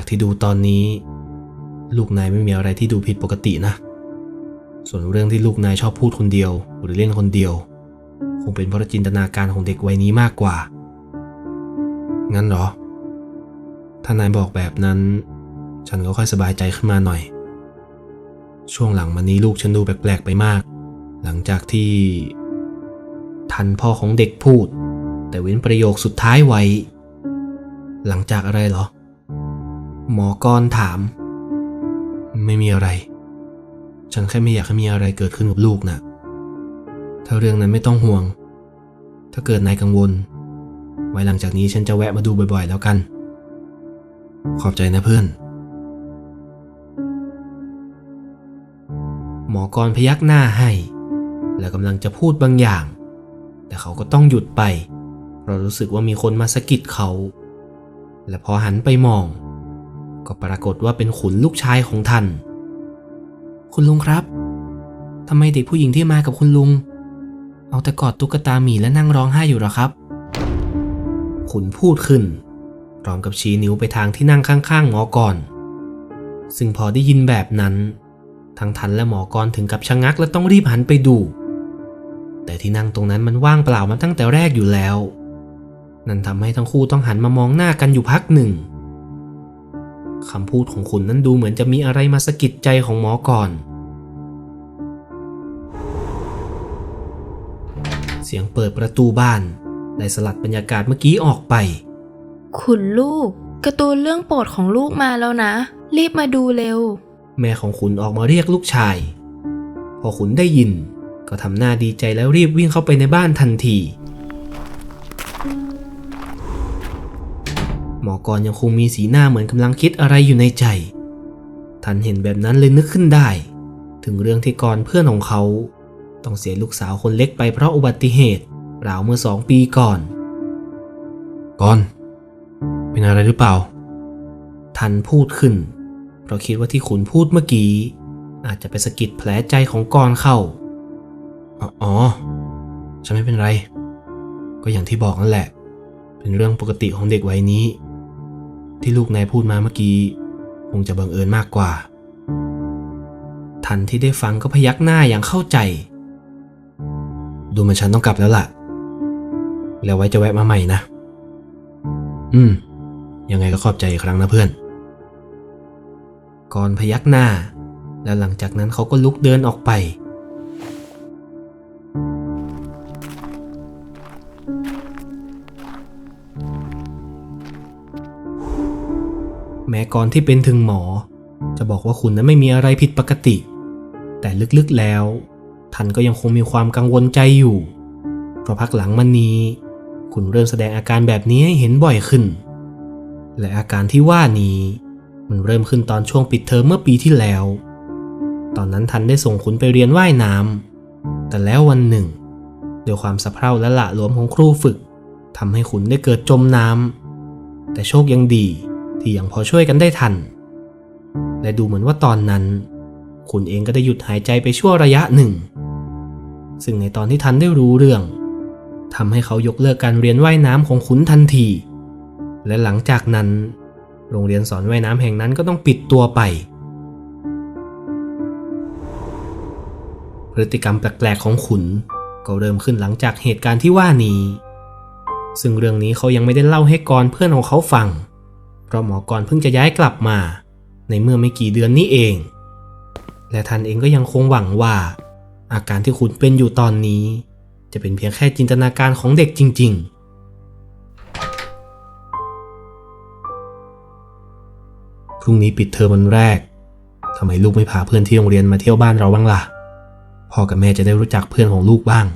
จากที่ดูตอนนี้ ลูกนายไม่มีอะไรที่ดูผิดปกตินะ ส่วนเรื่องที่ลูกนายชอบพูดคนเดียว หรือเล่นคนเดียว คงเป็นเพราะจินตนาการของเด็กวัยนี้มากกว่า งั้นเหรอ ถ้านายบอกแบบนั้น ฉันก็ค่อยสบายใจขึ้นมาหน่อย ช่วงหลังมานี้ลูกฉันดูแปลกๆไปมาก หลังจากที่ ทันพ่อของเด็กพูด แต่เว้นประโยคสุดท้ายไว้ หลังจากอะไรเหรอ หมอกรถาม ไม่มีอะไร ฉันแค่ไม่อยากให้มีอะไรเกิดขึ้นกับลูกนะถ้าเรื่องนั้นไม่ต้องห่วง ถ้าเกิดนายกังวล ไว้หลังจากนี้ฉันจะแวะมาดูบ่อยๆ แล้วกัน ขอบใจนะเพื่อน หมอกรพยักหน้าให้ และกำลังจะพูดบางอย่าง แต่เขาก็ต้องหยุดไป เพราะรู้สึกว่ามีคนมาสะกิดเขา และพอหันไปมอง ก็ปรากฏว่าเป็นขุนลูกชายของท่าน คุณลุงครับทำไมเด็กผู้หญิงที่มากับคุณลุง เอาแต่กอดตุ๊กตาหมีและนั่งร้องไห้อยู่หรอครับ ขุนพูดขึ้นพร้อมกับชี้นิ้วไปทางที่นั่งข้างๆหมอกรซึ่งพอได้ยินแบบนั้น ทั้งทันและหมอกรถึงกับชะงักและต้องรีบหันไปดู แต่ที่นั่งตรงนั้นมันว่างเปล่ามาตั้งแต่แรกอยู่แล้ว นั่นทำให้ทั้งคู่ต้องหันมามองหน้ากันอยู่พักหนึ่ง คำพูดของคุณนั้นดูเหมือนจะมีอะไรมาสะกิดใจของหมอก่อน เสียงเปิดประตูบ้านได้สลัดบรรยากาศเมื่อกี้ออกไป คุณลูกการ์ตูนเรื่องโปรดของลูกมาแล้วนะ รีบมาดูเร็ว แม่ของขุนออกมาเรียกลูกชาย พอขุนได้ยิน ก็ทำหน้าดีใจแล้วรีบวิ่งเข้าไปในบ้านทันที มอกรยังคงมีสีหน้าเหมือนกำลังคิดอะไรอยู่ในใจ ทันเห็นแบบนั้นเลยนึกขึ้นได้ ถึงเรื่องที่กรเพื่อนของเขา ต้องเสียลูกสาวคนเล็กไปเพราะอุบัติเหตุราวเมื่อสองปีก่อน กรเป็นอะไรหรือเปล่า ทันพูดขึ้น เพราะคิดว่าที่ขุนพูดเมื่อกี้ อาจจะไปสะกิดแผลใจของกรเข้า อ๋ออ๋อฉันไม่เป็นไร ก็อย่างที่บอกนั่นแหละ เป็นเรื่องปกติของเด็กวัยนี้ ที่ลูกนายพูดมาเมื่อกี้ คงจะบังเอิญมากกว่า ทันที่ได้ฟังก็พยักหน้าอย่างเข้าใจ ดูเหมันฉันต้องกลับแล้วล่ะ แล้วไว้จะแวะมาใหม่นะ อืม ยังไงก็ขอบใจอีกครั้งนะเพื่อน ก่อนพยักหน้า แล้วหลังจากนั้นเขาก็ลุกเดินออกไป แม้ก่อนที่เป็นถึงหมอ จะบอกว่าคุณนั้นไม่มีอะไรผิดปกติ แต่ลึกๆแล้ว ท่านก็ยังคงมีความกังวลใจอยู่ เพราะพักหลังมันนี้ คุณเริ่มแสดงอาการแบบนี้ให้เห็นบ่อยขึ้น และอาการที่ว่านี้ มันเริ่มขึ้นตอนช่วงปิดเทอมเมื่อปีที่แล้ว ตอนนั้นทันได้ส่งคุณไปเรียนว่ายน้ำแต่แล้ววันหนึ่งด้วยความสะเพร่าและหละหลวมของครูฝึกทำให้คุณได้เกิดจมน้ำแต่โชคยังดี ที่ยังพอช่วยกันได้ทัน และดูเหมือนว่าตอนนั้น คุณเองก็ได้หยุดหายใจไปชั่วระยะหนึ่ง ซึ่งในตอนที่ทันได้รู้เรื่องทำให้เขายกเลิกการเรียนว่ายน้ำของคุณทันที และหลังจากนั้น โรงเรียนสอนว่ายน้ำแห่งนั้นก็ต้องปิดตัวไป พฤติกรรมแปลกๆของขุนก็เริ่มขึ้นหลังจากเหตุการณ์ที่ว่านี้ ซึ่งเรื่องนี้เขายังไม่ได้เล่าให้กรเพื่อนของเขาฟัง เพราะหมอกรเพิ่งจะย้ายกลับมา ในเมื่อไม่กี่เดือนนี้เอง และท่านเองก็ยังคงหวังว่า อาการที่คุณเป็นอยู่ตอนนี้ จะเป็นเพียงแค่จินตนาการของเด็กจริง ๆพรุ่งนี้ปิดเทอมวันแรก ทำไมลูกไม่พาเพื่อนที่โรงเรียนมาเที่ยวบ้านเราบ้างล่ะ พ่อกับแม่จะได้รู้จักเพื่อนของลูกบ้าง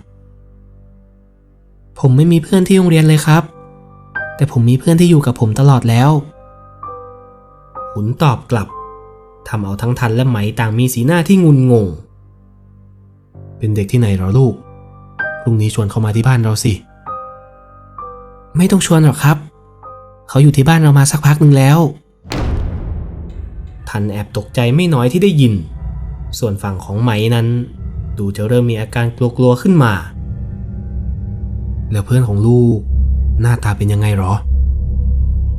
ผมไม่มีเพื่อนที่โรงเรียนเลยครับ แต่ผมมีเพื่อนที่อยู่กับผมตลอดแล้ว ขุนตอบกลับทำเอาทั้งทันและไหมต่างมีสีหน้าที่งุนงง เป็นเด็กที่ไหนหรอลูก พรุ่งนี้ชวนเขามาที่บ้านเราสิ ไม่ต้องชวนหรอกครับ เขาอยู่ที่บ้านเรามาสักพักหนึ่งแล้ว ทันแอบตกใจไม่น้อยที่ได้ยิน ส่วนฝั่งของไหมนั้น ดูจะเริ่มมีอาการกลัวๆขึ้นมา แล้วเพื่อนของลูก หน้าตาเป็นยังไงหรอ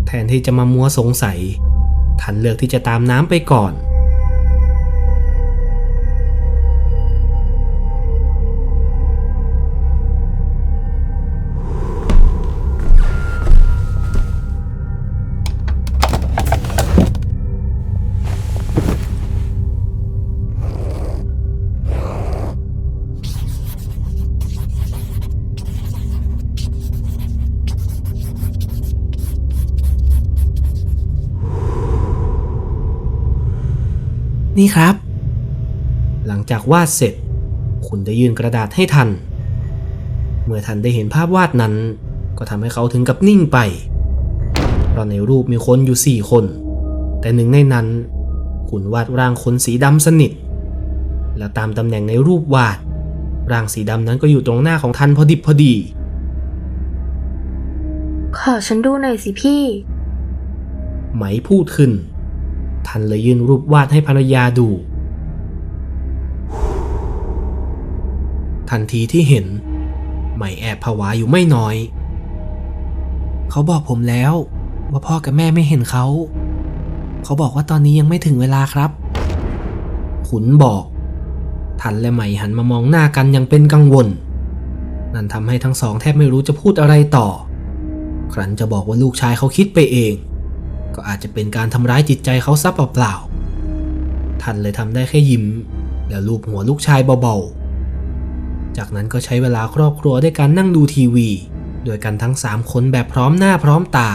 แทนที่จะมามัวสงสัย ทันเลือกที่จะตามน้ำไปก่อน นี่ครับ หลังจากวาดเสร็จ คุณได้ยื่นกระดาษให้ทัน เมื่อทันได้เห็นภาพวาดนั้น ก็ทำให้เขาถึงกับนิ่งไปเพราะในรูปมีคนอยู่สี่คน แต่หนึ่งในนั้น คุณวาดร่างคนสีดำสนิท และตามตำแหน่งในรูปวาด ร่างสีดำนั้นก็อยู่ตรงหน้าของทันพอดิบพอดี ขอฉันดูหน่อยสิพี่ ไหมพูดขึ้น ทันเลยยื่นรูปวาดให้ภรรยาดู ทันทีที่เห็นไหมแอบผวาอยู่ไม่น้อย เขาบอกผมแล้วว่าพ่อกับแม่ไม่เห็นเขา เขาบอกว่าตอนนี้ยังไม่ถึงเวลาครับ ขุนบอก ทันและไหมหันมามองหน้ากันยังเป็นกังวล นั่นทำให้ทั้งสองแทบไม่รู้จะพูดอะไรต่อ ครั้นจะบอกว่าลูกชายเขาคิดไปเอง ก็อาจจะเป็นการทำร้ายจิตใจเขาซะเปล่าๆท่านเลยทำได้แค่ยิ้ม แล้วลูบหัวลูกชายเบาๆ จากนั้นก็ใช้เวลาครอบครัวด้วยการนั่งดูทีวี โดยกันทั้งสามคนแบบพร้อมหน้าพร้อมตา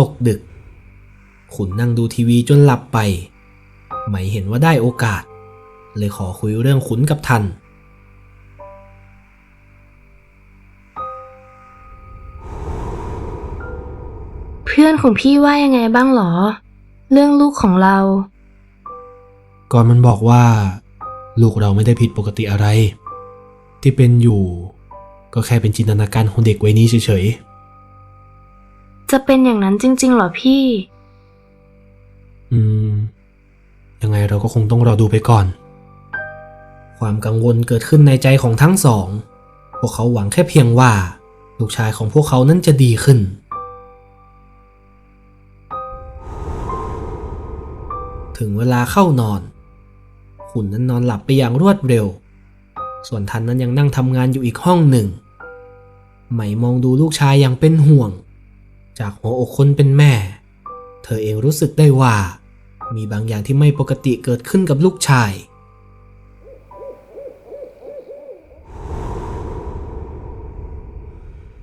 ตกดึกขุนนั่งดูทีวีจนหลับไป ไม่เห็นว่าได้โอกาส เลยขอคุยเรื่องขุนกับทัน เพื่อนของพี่ว่ายังไงบ้างหรอ เรื่องลูกของเรา ก่อนมันบอกว่า ลูกเราไม่ได้ผิดปกติอะไร ที่เป็นอยู่ ก็แค่เป็นจินตนาการของเด็กวัยนี้เฉย จะเป็นอย่างนั้นจริง ๆ หรอพี่ อืม ยังไงเราก็คงต้องรอดูไปก่อน ความกังวลเกิดขึ้นในใจของทั้งสอง พวกเขาหวังแค่เพียงว่า ลูกชายของพวกเขานั้นจะดีขึ้น ถึงเวลาเข้านอน ขุนนั้นนอนหลับไปอย่างรวดเร็ว ส่วนทันนั้นยังนั่งทำงานอยู่อีกห้องหนึ่งไหมมองดูลูกชายอย่างเป็นห่วง จากหัวอกคนเป็นแม่ เธอเองรู้สึกได้ว่า มีบางอย่างที่ไม่ปกติเกิดขึ้นกับลูกชาย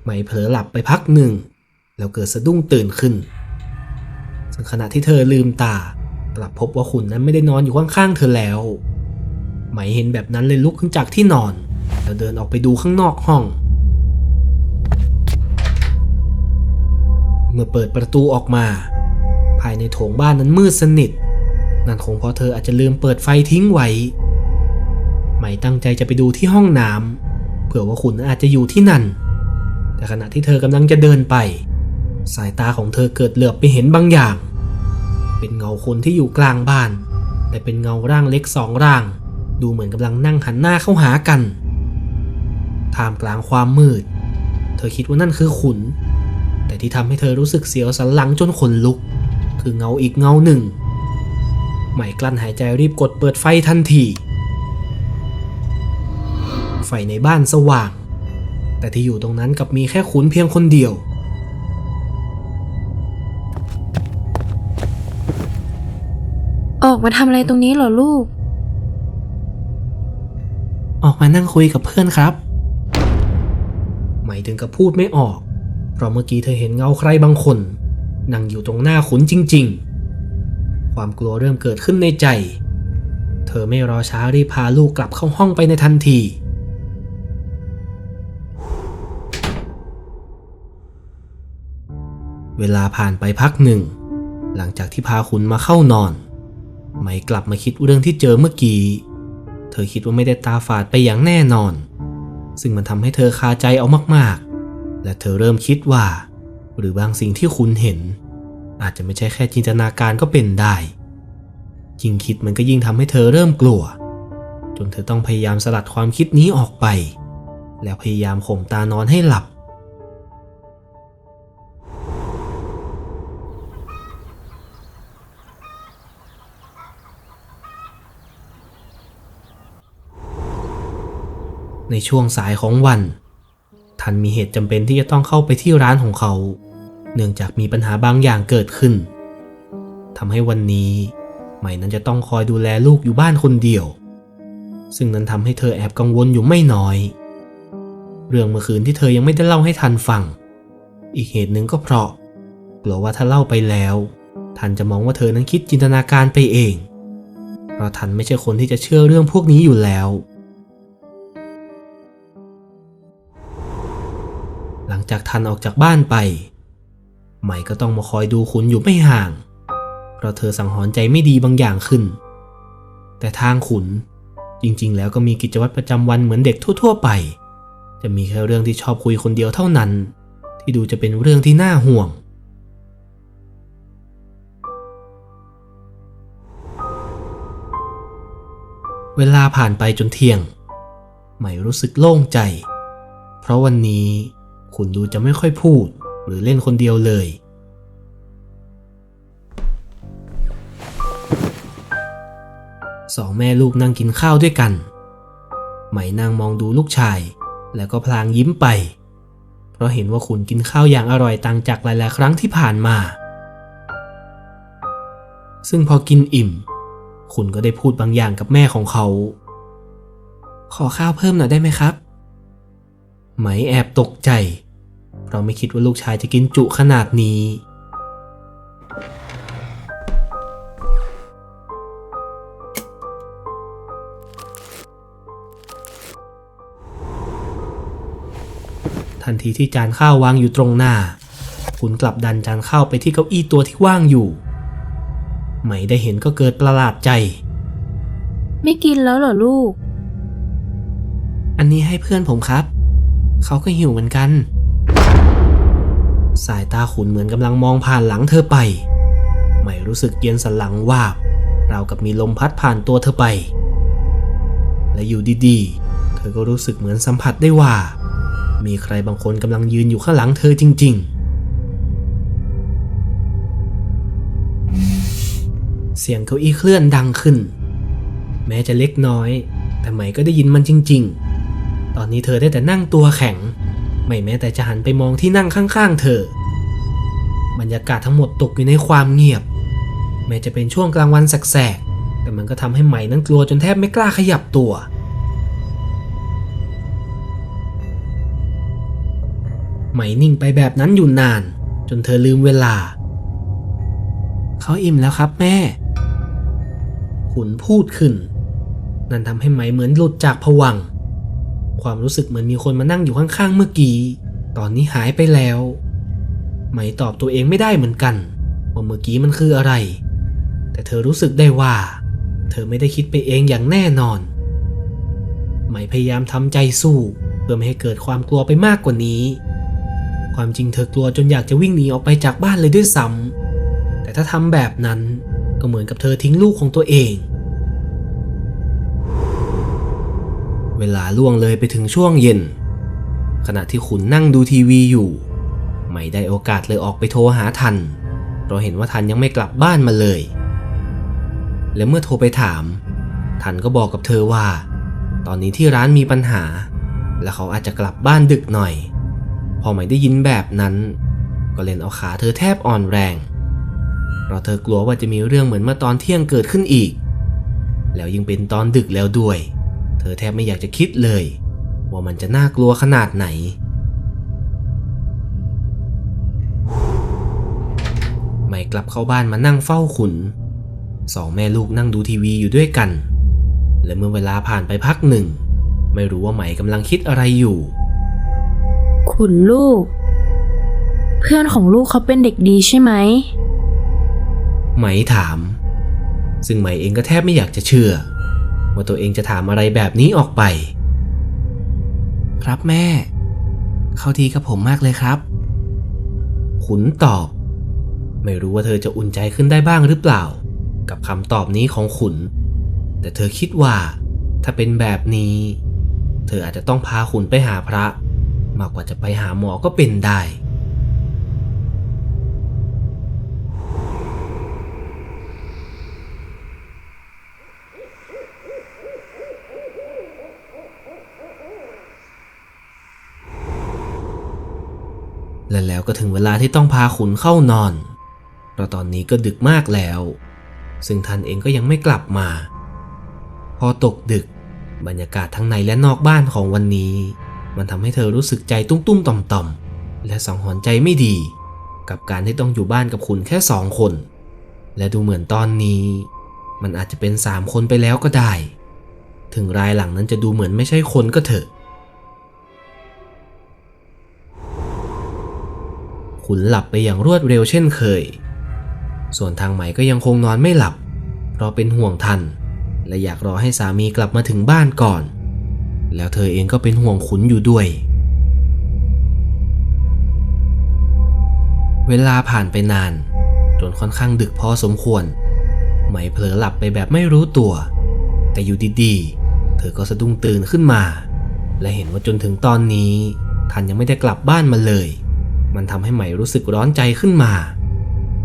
ไหมเผลอหลับไปพักหนึ่ง แล้วเกิดสะดุ้งตื่นขึ้นซึ่งขณะที่เธอลืมตา กลับพบว่าขุนนั้นไม่ได้นอนอยู่ข้างๆเธอแล้ว ไหมเห็นแบบนั้นเลยลุกขึ้นจากที่นอน แล้วเดินออกไปดูข้างนอกห้อง เมื่อเปิดประตูออกมา ภายในโถงบ้านนั้นมืดสนิท นั่นคงเพราะเธออาจจะลืมเปิดไฟทิ้งไว้ไหมตั้งใจจะไปดูที่ห้องน้ำเผื่อว่าขุนอาจจะอยู่ที่นั่น แต่ขณะที่เธอกำลังจะเดินไป สายตาของเธอเกิดเหลือบไปเห็นบางอย่าง เป็นเงาคนที่อยู่กลางบ้าน แต่เป็นเงาร่างเล็กสองร่าง ดูเหมือนกำลังนั่งหันหน้าเข้าหากันท่ามกลางความมืด เธอคิดว่านั่นคือขุน ที่ทำให้เธอรู้สึกเสียวสันหลังจนขนลุก คือเงาอีกเงาหนึ่งไหมกลั้นหายใจรีบกดเปิดไฟทันที ไฟในบ้านสว่าง แต่ที่อยู่ตรงนั้นกลับมีแค่ขุนเพียงคนเดียว ออกมาทำอะไรตรงนี้เหรอลูก ออกมานั่งคุยกับเพื่อนครับหมายถึงกับพูดไม่ออก เพราะเมื่อกี้เธอเห็นเงาใครบางคน นั่งอยู่ตรงหน้าขุนจริง ๆ ความกลัวเริ่มเกิดขึ้นในใจ เธอไม่รอช้ารีบพาลูกกลับเข้าห้องไปในทันทีเวลาผ่านไปพักหนึ่ง หลังจากที่พาขุนมาเข้านอน ไม่กลับมาคิดเรื่องที่เจอเมื่อกี้ เธอคิดว่าไม่ได้ตาฝาดไปอย่างแน่นอน ซึ่งมันทำให้เธอคาใจเอามากๆ และเธอเริ่มคิดว่า หรือบางสิ่งที่คุณเห็น อาจจะไม่ใช่แค่จินตนาการก็เป็นได้ ยิ่งคิดมันก็ยิ่งทำให้เธอเริ่มกลัว จนเธอต้องพยายามสลัดความคิดนี้ออกไป แล้วพยายามข่มตานอนให้หลับในช่วงสายของวันันมีเหตุจำเป็นที่จะต้องเข้าไปที่ร้านของเขา เนื่องจากมีปัญหาบางอย่างเกิดขึ้นทำให้วันนี้ใหม่นั้นจะต้องคอยดูแลลูกอยู่บ้านคนเดียว ซึ่งนั้นทำให้เธอแอบกังวลอยู่ไม่น้อย เรื่องเมื่อคืนที่เธอยังไม่ได้เล่าให้ทันฟัง อีกเหตุหนึ่งก็เพราะกลัวว่าถ้าเล่าไปแล้วทันจะมองว่าเธอนั้นคิดจินตนาการไปเอง เพราะทันไม่ใช่คนที่จะเชื่อเรื่องพวกนี้อยู่แล้ว หลังจากทันออกจากบ้านไป ใหม่ก็ต้องมาคอยดูขุนอยู่ไม่ห่าง เพราะเธอสังหรณ์ใจไม่ดีบางอย่างขึ้น แต่ทางขุนจริงๆ แล้วก็มีกิจวัตรประจำวันเหมือนเด็กทั่ว ๆ ไป จะมีแค่เรื่องที่ชอบคุยคนเดียวเท่านั้น ที่ดูจะเป็นเรื่องที่น่าห่วง เวลาผ่านไปจนเที่ยง ใหม่รู้สึกโล่งใจ เพราะวันนี้ ขุนดูจะไม่ค่อยพูด หรือเล่นคนเดียวเลย สองแม่ลูกนั่งกินข้าวด้วยกัน ไหมนางมองดูลูกชาย แล้วก็พลางยิ้มไป เพราะเห็นว่าขุนกินข้าวอย่างอร่อยต่างจากหลายๆครั้งที่ผ่านมา ซึ่งพอกินอิ่มขุนก็ได้พูดบางอย่างกับแม่ของเขา ขอข้าวเพิ่มหน่อยได้ไหมครับ ไหมแอบตกใจ เพราะไม่คิดว่าลูกชายจะกินจุขนาดนี้ ทันทีที่จานข้าววางอยู่ตรงหน้า คุณกลับดันจานข้าวไปที่เก้าอี้ตัวที่ว่างอยู่ ไหมได้เห็นก็เกิดประหลาดใจ ไม่กินแล้วเหรอลูก อันนี้ให้เพื่อนผมครับ เขาก็หิวเหมือนกัน สายตาขุนเหมือนกำลังมองผ่านหลังเธอไป ไม่รู้สึกเย็นสันหลังวาบราวกับมีลมพัดผ่านตัวเธอไป และอยู่ดีๆ เธอก็รู้สึกเหมือนสัมผัสได้ว่า มีใครบางคนกำลังยืนอยู่ข้างหลังเธอจริง ๆ เสียงเก้าอี้เคลื่อนดังขึ้น แม้จะเล็กน้อย แต่ไหมก็ได้ยินมันจริง ๆ ตอนนี้เธอได้แต่นั่งตัวแข็ง ไม่แม้แต่จะหันไปมองที่นั่งข้างๆ เธอ บรรยากาศทั้งหมดตกอยู่ในความเงียบ แม้จะเป็นช่วงกลางวันแสกๆ แต่มันก็ทำให้ไหมนั้นกลัวจนแทบไม่กล้าขยับตัวไหมนิ่งไปแบบนั้นอยู่นาน จนเธอลืมเวลา เขาอิ่มแล้วครับแม่ ขุนพูดขึ้น นั่นทำให้ไหมเหมือนหลุดจากผวัง ความรู้สึกเหมือนมีคนมานั่งอยู่ข้างๆเมื่อกี้ ตอนนี้หายไปแล้วไหมตอบตัวเองไม่ได้เหมือนกันว่าเมื่อกี้มันคืออะไร แต่เธอรู้สึกได้ว่า เธอไม่ได้คิดไปเองอย่างแน่นอนไหมพยายามทำใจสู้เพื่อไม่ให้เกิดความกลัวไปมากกว่านี้ ความจริงเธอกลัวจนอยากจะวิ่งหนีออกไปจากบ้านเลยด้วยซ้ำแต่ถ้าทำแบบนั้นก็เหมือนกับเธอทิ้งลูกของตัวเอง เวลาล่วงเลยไปถึงช่วงเย็น ขณะที่ขุนนั่งดูทีวีอยู่ ไม่ได้โอกาสเลยออกไปโทรหาทันเพราะเห็นว่าทันยังไม่กลับบ้านมาเลย และเมื่อโทรไปถาม ทันก็บอกกับเธอว่า ตอนนี้ที่ร้านมีปัญหา และเขาอาจจะกลับบ้านดึกหน่อย พอไม่ได้ยินแบบนั้น ก็เล่นเอาขาเธอแทบอ่อนแรง เพราะเธอกลัวว่าจะมีเรื่องเหมือนเมื่อตอนเที่ยงเกิดขึ้นอีก แล้วยิ่งเป็นตอนดึกแล้วด้วย เธอแทบไม่อยากจะคิดเลย ว่ามันจะน่ากลัวขนาดไหน ไม่กลับเข้าบ้านมานั่งเฝ้าขุน สองแม่ลูกนั่งดูทีวีอยู่ด้วยกัน และเมื่อเวลาผ่านไปพักหนึ่ง ไม่รู้ว่าไหมกำลังคิดอะไรอยู่ ขุนลูก เพื่อนของลูกเขาเป็นเด็กดีใช่ไหม ไหมถาม ซึ่งไหมเองก็แทบไม่อยากจะเชื่อ ว่าตัวเองจะถามอะไรแบบนี้ออกไป ครับแม่ เขาดีกับผมมากเลยครับ ขุนตอบ ไม่รู้ว่าเธอจะอุ่นใจขึ้นได้บ้างหรือเปล่า กับคำตอบนี้ของขุน แต่เธอคิดว่า ถ้าเป็นแบบนี้ เธออาจจะต้องพาขุนไปหาพระ มากกว่าจะไปหาหมอก็เป็นได้ และแล้วก็ถึงเวลาที่ต้องพาขุนเข้านอนเพราะตอนนี้ก็ดึกมากแล้ว ซึ่งท่านเองก็ยังไม่กลับมา พอตกดึก บรรยากาศทั้งในและนอกบ้านของวันนี้ มันทำให้เธอรู้สึกใจตุ้มๆต่อมๆ และสังหรณ์ใจไม่ดี กับการที่ต้องอยู่บ้านกับขุนแค่สองคน และดูเหมือนตอนนี้ มันอาจจะเป็นสามคนไปแล้วก็ได้ ถึงรายหลังนั้นจะดูเหมือนไม่ใช่คนก็เถอะ ขุนหลับไปอย่างรวดเร็วเช่นเคย ส่วนทางใหม่ก็ยังคงนอนไม่หลับ เพราะเป็นห่วงทัน และอยากรอให้สามีกลับมาถึงบ้านก่อน แล้วเธอเองก็เป็นห่วงขุนอยู่ด้วย เวลาผ่านไปนาน จนค่อนข้างดึกพอสมควร ไหมเผลอหลับไปแบบไม่รู้ตัว แต่อยู่ดีๆ เธอก็สะดุ้งตื่นขึ้นมา และเห็นว่าจนถึงตอนนี้ทันยังไม่ได้กลับบ้านมาเลย มันทำให้ไหม่รู้สึกร้อนใจขึ้นมา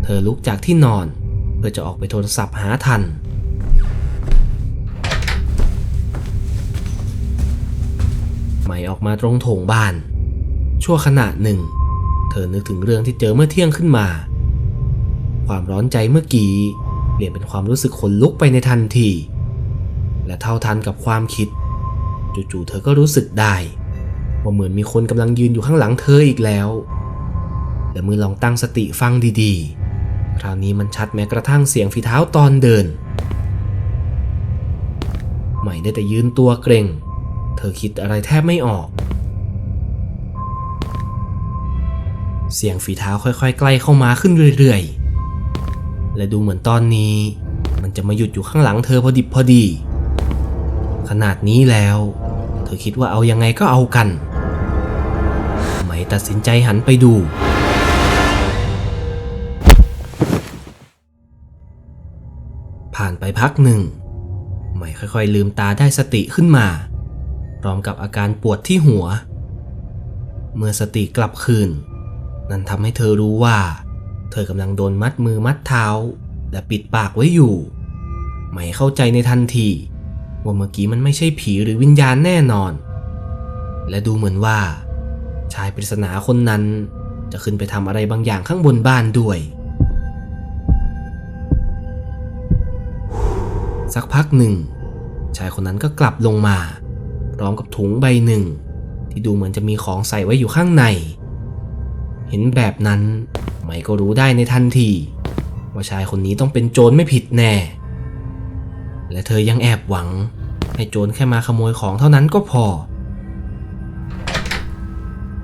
เธอลุกจากที่นอน เพื่อจะออกไปโทรศัพท์หาทันไหม่ออกมาตรงโถงบ้าน ชั่วขณะหนึ่ง เธอนึกถึงเรื่องที่เจอเมื่อเที่ยงขึ้นมา ความร้อนใจเมื่อกี้เปลี่ยนเป็นความรู้สึกขนลุกไปในทันที และเท่าทันกับความคิด จู่ๆเธอก็รู้สึกได้ ว่าเหมือนมีคนกำลังยืนอยู่ข้างหลังเธออีกแล้ว และเมื่อลองตั้งสติฟังดีๆ คราวนี้มันชัดแม้กระทั่งเสียงฝีเท้าตอนเดิน ใหม่ได้แต่ยืนตัวเกรงเธอคิดอะไรแทบไม่ออก เสียงฝีเท้าค่อยๆ ใกล้เข้ามาขึ้นเรื่อยๆ และดูเหมือนตอนนี้ มันจะมาหยุดอยู่ข้างหลังเธอพอดิบพอดี ขนาดนี้แล้ว เธอคิดว่าเอายังไงก็เอากัน ไหมตัดสินใจหันไปดู ผ่านไปพักหนึ่งไหมค่อยๆลืมตาได้สติขึ้นมา พร้อมกับอาการปวดที่หัว เมื่อสติกลับคืน นั่นทำให้เธอรู้ว่า เธอกำลังโดนมัดมือมัดเท้า และปิดปากไว้อยู่ไหมเข้าใจในทันทีว่าเมื่อกี้มันไม่ใช่ผีหรือวิญญาณแน่นอน และดูเหมือนว่า ชายปริศนาคนนั้นจะขึ้นไปทำอะไรบางอย่างข้างบนบ้านด้วย สักพักหนึ่ง ชายคนนั้นก็กลับลงมา พร้อมกับถุงใบหนึ่ง ที่ดูเหมือนจะมีของใส่ไว้อยู่ข้างใน เห็นแบบนั้น ไมก็รู้ได้ในทันที ว่าชายคนนี้ต้องเป็นโจรไม่ผิดแน่ และเธอยังแอบหวัง ให้โจรแค่มาขโมยของเท่านั้นก็พอ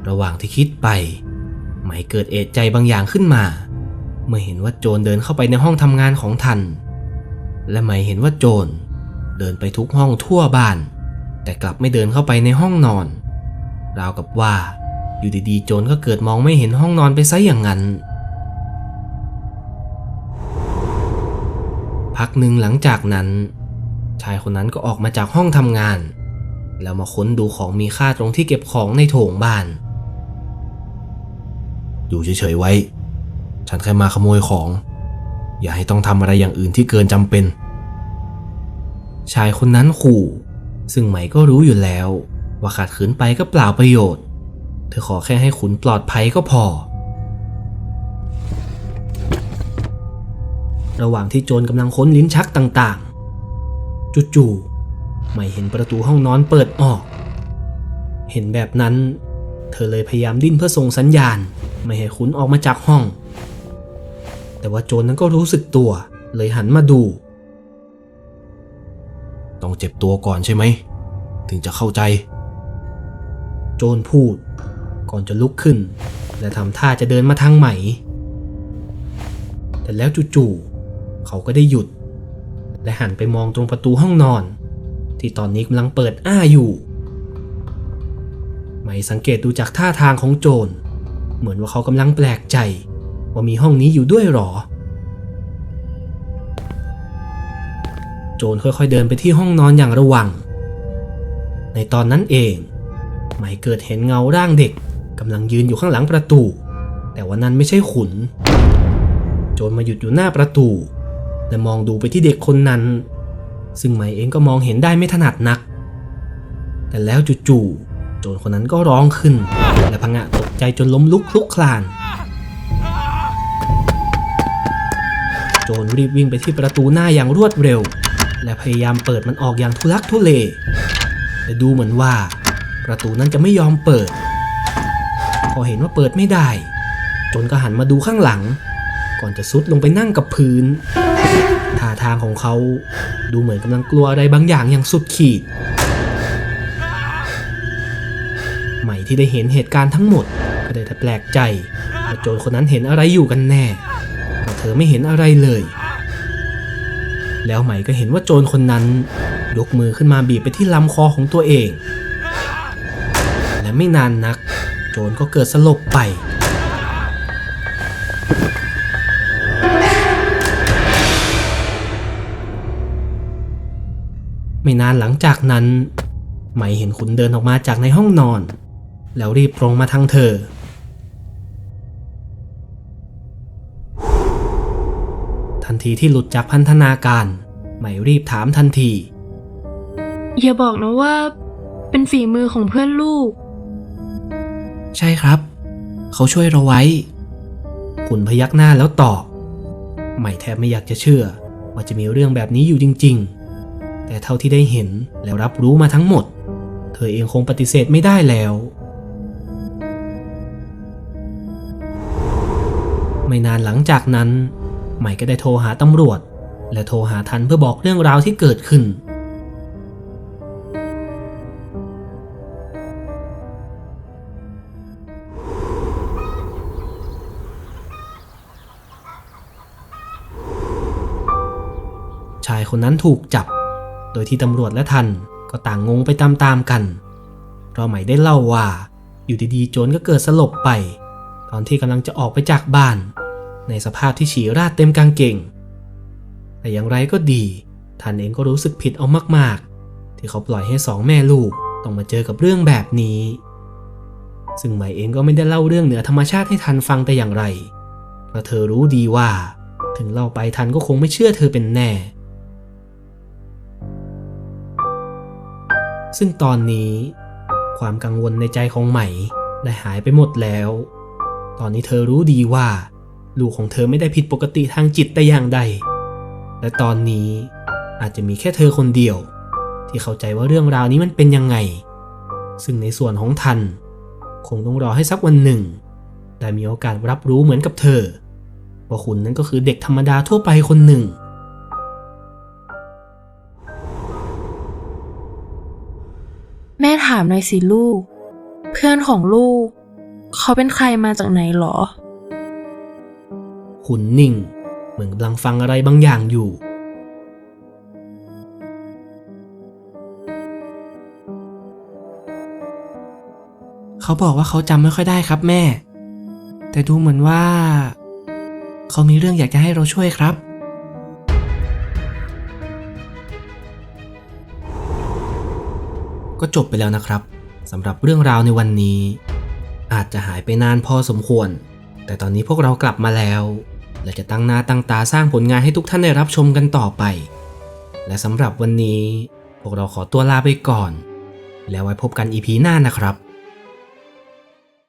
ระหว่างที่คิดไป ไมเกิดเอะใจบางอย่างขึ้นมา เมื่อเห็นว่าโจรเดินเข้าไปในห้องทำงานของทัน และไหมเห็นว่าโจร เดินไปทุกห้องทั่วบ้าน แต่กลับไม่เดินเข้าไปในห้องนอน ราวกับว่า อยู่ดีๆ โจรก็เกิดมองไม่เห็นห้องนอนไปซะอย่างนั้น พักหนึ่งหลังจากนั้น ชายคนนั้นก็ออกมาจากห้องทำงาน แล้วมาค้นดูของมีค่าตรงที่เก็บของในโถงบ้านอยู่เฉยๆไว้ ฉันแค่มาขโมยของ อย่าให้ต้องทำอะไรอย่างอื่นที่เกินจำเป็น ชายคนนั้นขู่ ซึ่งไหมก็รู้อยู่แล้ว ว่าขาดขืนไปก็เปล่าประโยชน์ เธอขอแค่ให้ขุนปลอดภัยก็พอ ระหว่างที่โจรกำลังค้นลิ้นชักต่างๆ จู่ๆไม่เห็นประตูห้องนอนเปิดออก เห็นแบบนั้น เธอเลยพยายามดิ้นเพื่อส่งสัญญาณ ไม่ให้ขุนออกมาจากห้อง แต่ว่าโจรนั้นก็รู้สึกตัว เลยหันมาดู ต้องเจ็บตัวก่อนใช่ไหม ถึงจะเข้าใจ โจรพูด ก่อนจะลุกขึ้น และทำท่าจะเดินมาทางไหมแต่แล้วจู่ๆเขาก็ได้หยุด และหันไปมองตรงประตูห้องนอน ที่ตอนนี้กำลังเปิดอ้าอยู่ไหมสังเกตดูจากท่าทางของโจร เหมือนว่าเขากำลังแปลกใจ ว่ามีห้องนี้อยู่ด้วยหรอ โจรค่อยๆเดินไปที่ห้องนอนอย่างระวัง ในตอนนั้นเอง ไมเกิดเห็นเงาร่างเด็กกำลังยืนอยู่ข้างหลังประตู แต่ว่านั้นไม่ใช่ขุน โจรมาหยุดอยู่หน้าประตู และมองดูไปที่เด็กคนนั้น ซึ่งไมเองก็มองเห็นได้ไม่ถนัดนัก แต่แล้วจู่ๆโจรคนนั้นก็ร้องขึ้น และพังะตกใจจนล้มลุกคลุกคลานโจรรีบวิ่งไปที่ประตูหน้าอย่างรวดเร็ว และพยายามเปิดมันออกอย่างทุลักทุเลแต่ดูเหมือนว่า ประตูนั้นจะไม่ยอมเปิด พอเห็นว่าเปิดไม่ได้ จนก็หันมาดูข้างหลัง ก่อนจะซุดลงไปนั่งกับพื้นท่าทางของเขาดูเหมือนกำลังกลัวอะไรบางอย่างอย่างสุดขีด ใหม่ที่ได้เห็นเหตุการณ์ทั้งหมด ก็ได้แต่แปลกใจว่าโจรคนนั้นเห็นอะไรอยู่กันแน่แต่เธอไม่เห็นอะไรเลย แล้วใหม่ก็เห็นว่าโจรคนนั้น ยกมือขึ้นมาบีบไปที่ลำคอของตัวเอง และไม่นานนัก โจรก็เกิดสลบไป ไม่นานหลังจากนั้น ไหมเห็นขุนเดินออกมาจากในห้องนอน แล้วรีบตรงมาทางเธอ ทันทีที่หลุดจากพันธนาการไหมรีบถามทันที อย่าบอกนะว่า เป็นฝีมือของเพื่อนลูก ใช่ครับ เขาช่วยเราไว้ขุนพยักหน้าแล้วตอบใหม่แทบไม่อยากจะเชื่อ ว่าจะมีเรื่องแบบนี้อยู่จริง ๆ แต่เท่าที่ได้เห็นแล้วรับรู้มาทั้งหมด เธอเองคงปฏิเสธไม่ได้แล้วไม่นานหลังจากนั้น ใหม่ก็ได้โทรหาตำรวจ และโทรหาทันเพื่อบอกเรื่องราวที่เกิดขึ้น ชายคนนั้นถูกจับ โดยที่ตำรวจและทันก็ต่างงงไปตามๆกันเพราะไหมได้เล่าว่า อยู่ดีๆโจรก็เกิดสลบไป ตอนที่กำลังจะออกไปจากบ้าน ในสภาพที่ฉี่ราดเต็มกางเกงแต่อย่างไรก็ดีทันเองก็รู้สึกผิดเอามากๆ ที่เขาปล่อยให้สองแม่ลูกต้องมาเจอกับเรื่องแบบนี้ ซึ่งไหม่เองก็ไม่ได้เล่าเรื่องเหนือธรรมชาติให้ทันฟังแต่อย่างไร เพราะเธอรู้ดีว่า ถึงเล่าไปทันก็คงไม่เชื่อเธอเป็นแน่ ซึ่งตอนนี้ความกังวลในใจของไหม่ได้หายไปหมดแล้ว ตอนนี้เธอรู้ดีว่า ลูกของเธอไม่ได้ผิดปกติทางจิตแต่อย่างใด และตอนนี้อาจจะมีแค่เธอคนเดียว ที่เข้าใจว่าเรื่องราวนี้มันเป็นยังไง ซึ่งในส่วนของทัน คงต้องรอให้สักวันหนึ่ง ได้มีโอกาสรับรู้เหมือนกับเธอ ว่าคุณนั้นก็คือเด็กธรรมดาทั่วไปคนหนึ่งแม่ถามหน่อยสิลูก เพื่อนของลูก เขาเป็นใครมาจากไหนหรอ ขุนนิ่ง เหมือนกำลังฟังอะไรบางอย่างอยู่ เขาบอกว่าเขาจำไม่ค่อยได้ครับแม่ แต่ดูเหมือนว่า เขามีเรื่องอยากจะให้เราช่วยครับก็จบไปแล้วนะครับสำหรับเรื่องราวในวันนี้ อาจจะหายไปนานพอสมควร แต่ตอนนี้พวกเรากลับมาแล้ว และจะตั้งหน้าตั้งตาสร้างผลงานให้ทุกท่านได้รับชมกันต่อไป และสำหรับวันนี้ พวกเราขอตัวลาไปก่อน แล้วไว้พบกันอีพีหน้านะครับ